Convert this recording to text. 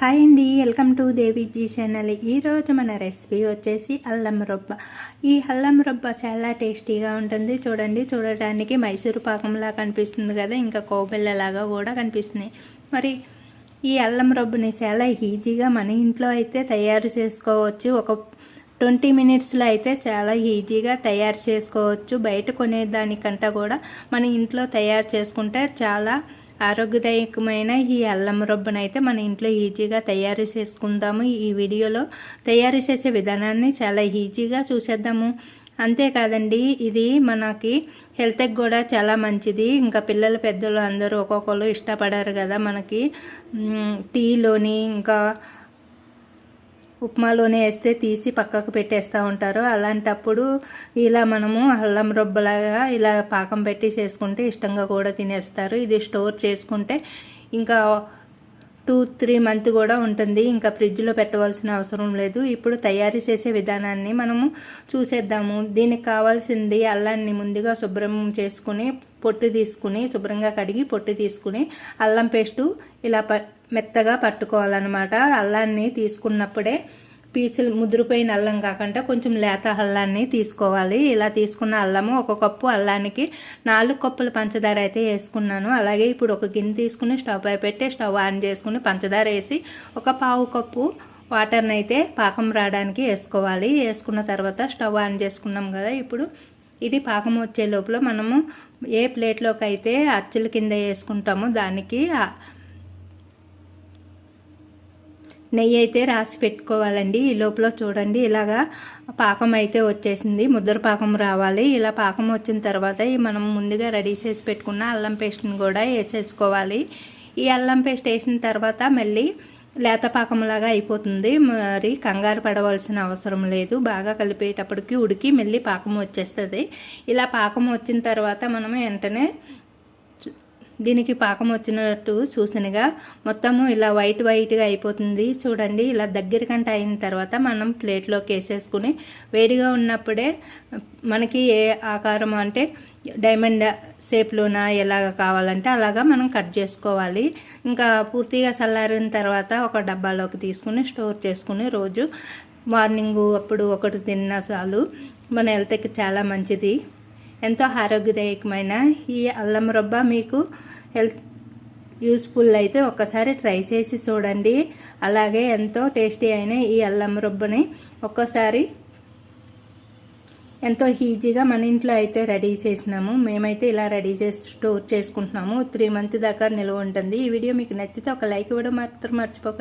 Hi అండి welcome to Deviji channel. ఈరోజు మన రెసిపీ వచ్చేసి అల్లం రొబ్బ. ఈ అల్లం రొబ్బ చాలా టేస్టీగా ఉంటుంది. చూడండి చూడటానికి మైసూరు పాకంలా కనిపిస్తుంది కదా ఇంకా కోబెల్లలాగా కూడా కనిపిస్తుంది మరి ఈ అల్లం రొబ్బని చాలా ఈజీగా మన ఇంట్లో అయితే తయారు చేసుకోవచ్చు. ఒక ట్వంటీ మినిట్స్లో అయితే చాలా ఈజీగా తయారు చేసుకోవచ్చు. బయట కొనేదానికంటే కూడా మన ఇంట్లో తయారు చేసుకుంటే చాలా ఆరోగ్యదాయకమైన ఈ అల్లం రొబ్బనైతే అయితే మన ఇంట్లో ఈజీగా తయారు చేసుకుందాము. ఈ వీడియోలో తయారు చేసే విధానాన్ని చాలా ఈజీగా చూసేద్దాము. అంతేకాదండి ఇది మనకి హెల్త్కి కూడా చాలా మంచిది. ఇంకా పిల్లలు పెద్దలు అందరూ ఒక్కొక్కరు ఇష్టపడారు కదా మనకి. టీలోని ఇంకా ఉప్మాలోనే వేస్తే తీసి పక్కకు పెట్టేస్తూ ఉంటారు. అలాంటప్పుడు ఇలా మనము అల్లం రొబ్బలాగా ఇలా పాకం పెట్టి చేసుకుంటే ఇష్టంగా కూడా తినేస్తారు. ఇది స్టోర్ చేసుకుంటే ఇంకా టూ త్రీ మంత్ కూడా ఉంటుంది. ఇంకా ఫ్రిడ్జ్లో పెట్టవలసిన అవసరం లేదు. ఇప్పుడు తయారు చేసే విధానాన్ని మనము చూసేద్దాము. దీనికి కావాల్సింది అల్లాన్ని ముందుగా శుభ్రం చేసుకుని పొట్టు తీసుకుని శుభ్రంగా కడిగి పొట్టు తీసుకుని అల్లం పేస్టు ఇలా మెత్తగా పట్టుకోవాలన్నమాట. అల్లాన్ని తీసుకున్నప్పుడే పీసులు ముదిరిపోయిన అల్లం కాకుండా కొంచెం లేత అల్లాన్ని తీసుకోవాలి. ఇలా తీసుకున్న అల్లము ఒక కప్పు అల్లానికి నాలుగు కప్పులు పంచదార అయితే వేసుకున్నాను. అలాగే ఇప్పుడు ఒక గిన్నె తీసుకుని స్టవ్ పై పెట్టి స్టవ్ ఆన్ చేసుకుని పంచదార వేసి ఒక పావు కప్పు వాటర్ని అయితే పాకం రావడానికి వేసుకోవాలి. వేసుకున్న తర్వాత స్టవ్ ఆన్ చేసుకున్నాం కదా ఇప్పుడు. ఇది పాకం వచ్చే లోపల మనము ఏ ప్లేట్లోకి అయితే అచ్చుల కింద వేసుకుంటామో దానికి నెయ్యి అయితే రాసి పెట్టుకోవాలండి. ఈ లోపల చూడండి ఇలాగా పాకం అయితే వచ్చేసింది. ముద్దర పాకం రావాలి. ఇలా పాకం వచ్చిన తర్వాత మనం ముందుగా రెడీ చేసి పెట్టుకున్న అల్లం పేస్ట్ని కూడా వేసేసుకోవాలి. ఈ అల్లం పేస్ట్ వేసిన తర్వాత మళ్ళీ లేత పాకంలాగా అయిపోతుంది. మరి కంగారు పడవలసిన అవసరం లేదు. బాగా కలిపేటప్పటికి ఉడికి మళ్ళీ పాకం వచ్చేస్తుంది. ఇలా పాకం వచ్చిన తర్వాత మనం వెంటనే దీనికి పాకం వచ్చినట్టు చూసినగా మొత్తము ఇలా వైట్ వైట్గా అయిపోతుంది. చూడండి ఇలా దగ్గరికంట అయిన తర్వాత మనం ప్లేట్లోకి వేసేసుకుని వేడిగా ఉన్నప్పుడే మనకి ఏ ఆకారం అంటే డైమండ్ షేప్లోన ఎలాగ కావాలంటే అలాగా మనం కట్ చేసుకోవాలి. ఇంకా పూర్తిగా చల్లారిన తర్వాత ఒక డబ్బాలోకి తీసుకుని స్టోర్ చేసుకుని రోజు మార్నింగు అప్పుడు ఒకటి తిన్న చాలు. మన హెల్త్కి చాలా మంచిది. ఎంతో ఆరోగ్యదాయకమైన ఈ అల్లం రొబ్బ మీకు హెల్త్ యూస్ఫుల్ అయితే ఒక్కసారి ట్రై చేసి చూడండి. అలాగే ఎంతో టేస్టీ అయిన ఈ అల్లం రొబ్బని ఒక్కసారి ఎంతో ఈజీగా మన ఇంట్లో అయితే రెడీ చేసినాము. మేమైతే ఇలా రెడీ చేసి స్టోర్ చేసుకుంటున్నాము. త్రీ మంత్ దాకా నిల్వ ఉంటుంది. ఈ వీడియో మీకు నచ్చితే ఒక లైక్ ఇవ్వడం మాత్రం మర్చిపోకండి